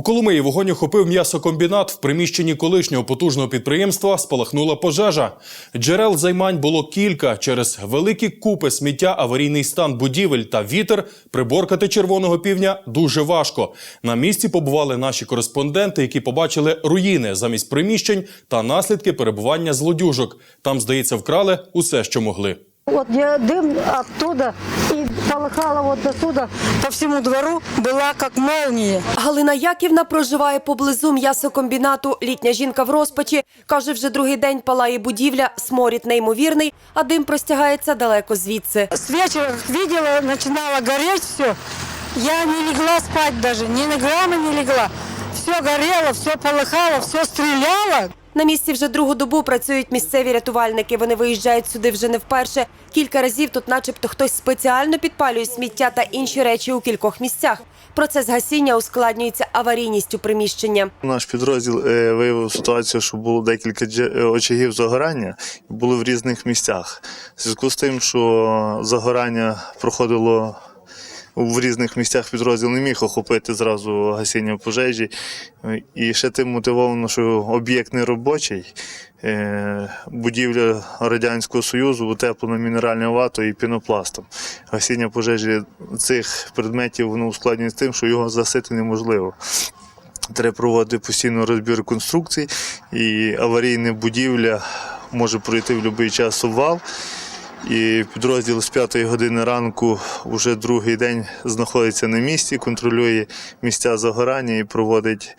У Коломиї вогонь охопив м'ясокомбінат. В приміщенні колишнього потужного підприємства спалахнула пожежа. Джерел займань було кілька. Через великі купи сміття, аварійний стан будівель та вітер приборкати червоного півня дуже важко. На місці побували наші кореспонденти, які побачили руїни замість приміщень та наслідки перебування злодюжок. Там, здається, вкрали усе, що могли. Вот я дым оттуда и полыхала вот до сюда по всему двору была как молния. Галина Яківна проживає поблизу м'ясокомбінату. Літня жінка в розпачі. Каже, вже другий день палає будівля, сморід неймовірний, а дим простягається далеко звідси. С вечера видела, начинало гореть все. Я не легла спать даже, ни на грамма не легла. Все горело, все полыхало, все стреляло. На місці вже другу добу працюють місцеві рятувальники. Вони виїжджають сюди вже не вперше. Кілька разів тут, начебто, хтось спеціально підпалює сміття та інші речі у кількох місцях. Процес гасіння ускладнюється аварійністю приміщення. Наш підрозділ е, виявив ситуацію, що було декілька е, очагів загорання, були в різних місцях. В зв'язку з тим, що загорання проходило в різних місцях підрозділ не міг охопити зразу гасіння пожежі. І ще тим мотивовано, що об'єкт не робочий. Е, Будівля Радянського Союзу утеплена мінеральною ватою і пінопластом. Гасіння пожежі цих предметів воно ускладнює з тим, що його засити неможливо. Треба проводити постійно розбір конструкцій, і аварійна будівля може пройти в будь-який час обвал. І підрозділ з 5 години ранку вже другий день знаходиться на місці, контролює місця загорання і проводить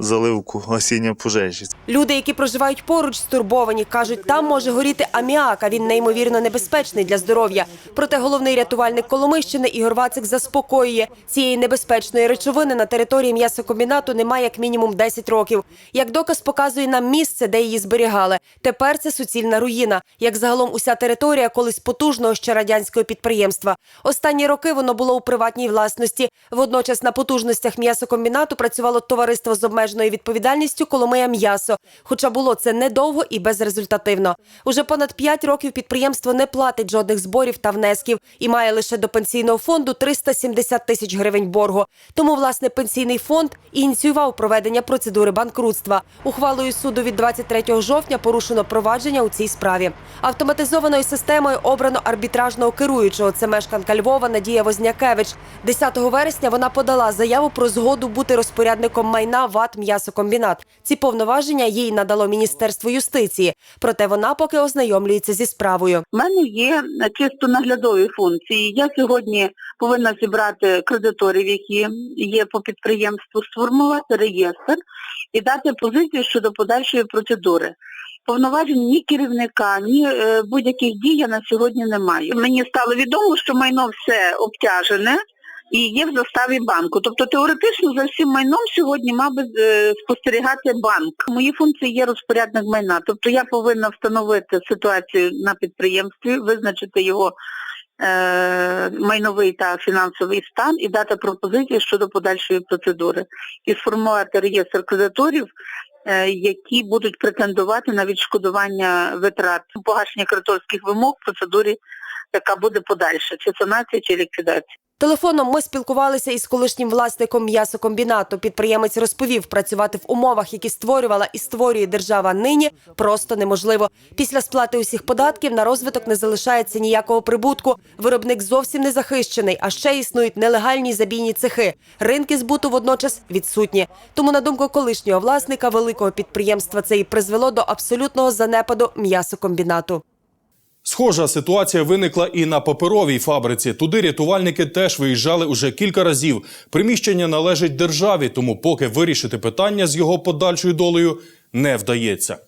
заливку гасіння пожежі. Люди, які проживають поруч, стурбовані, кажуть, там може горіти аміак, а він неймовірно небезпечний для здоров'я. Проте головний рятувальник Коломийщини Ігор Вацик заспокоює, цієї небезпечної речовини на території м'ясокомбінату немає як мінімум 10 років. Як доказ показує нам місце, де її зберігали. Тепер це суцільна руїна, як загалом уся територія колись потужного ще радянського підприємства. Останні роки воно було у приватній власності. Водночас на потужностях м'ясокомбінату працювало товариство з обмеженою відповідальністю Коломия м'ясо. Хоча було це недовго і безрезультативно. Уже понад 5 років підприємство не платить жодних зборів та внесків і має лише до пенсійного фонду 370 тисяч гривень боргу. Тому власне пенсійний фонд ініціював проведення процедури банкрутства. Ухвалою суду від 23 жовтня порушено провадження у цій справі. Автоматизованою системою обрано арбітражного керуючого. Це мешканка Львова Надія Вознякевич. 10 вересня вона подала заяву про згоду бути розпорядником майна ВАТ «М'ясокомбінат». Ці повноваження їй надало Міністерство юстиції. Проте вона поки ознайомлюється зі справою. У мене є е, чисто наглядові функції. Я сьогодні повинна зібрати кредиторів, які є по підприємству, сформувати реєстр і дати позицію щодо подальшої процедури. Повноважень ні керівника, ні е, будь-яких дій я на сьогодні не маю. Мені стало відомо, що майно все обтяжене і є в заставі банку. Тобто теоретично за всім майном сьогодні мав би е, спостерігати банк. Мої функції є розпорядник майна. Тобто я повинна встановити ситуацію на підприємстві, визначити його е, майновий та фінансовий стан і дати пропозиції щодо подальшої процедури. І сформувати реєстр кредиторів, е, які будуть претендувати на відшкодування витрат погашення кредиторських вимог в процедурі, яка буде подальша, чи санація, чи ліквідація. Телефоном ми спілкувалися із колишнім власником м'ясокомбінату. Підприємець розповів, працювати в умовах, які створювала і створює держава нині, просто неможливо. Після сплати усіх податків на розвиток не залишається ніякого прибутку. Виробник зовсім не захищений, а ще існують нелегальні забійні цехи. Ринки збуту водночас відсутні. Тому, на думку колишнього власника великого підприємства, це і призвело до абсолютного занепаду м'ясокомбінату. Схожа ситуація виникла і на паперовій фабриці. Туди рятувальники теж виїжджали уже кілька разів. Приміщення належить державі, тому поки вирішити питання з його подальшою долею не вдається.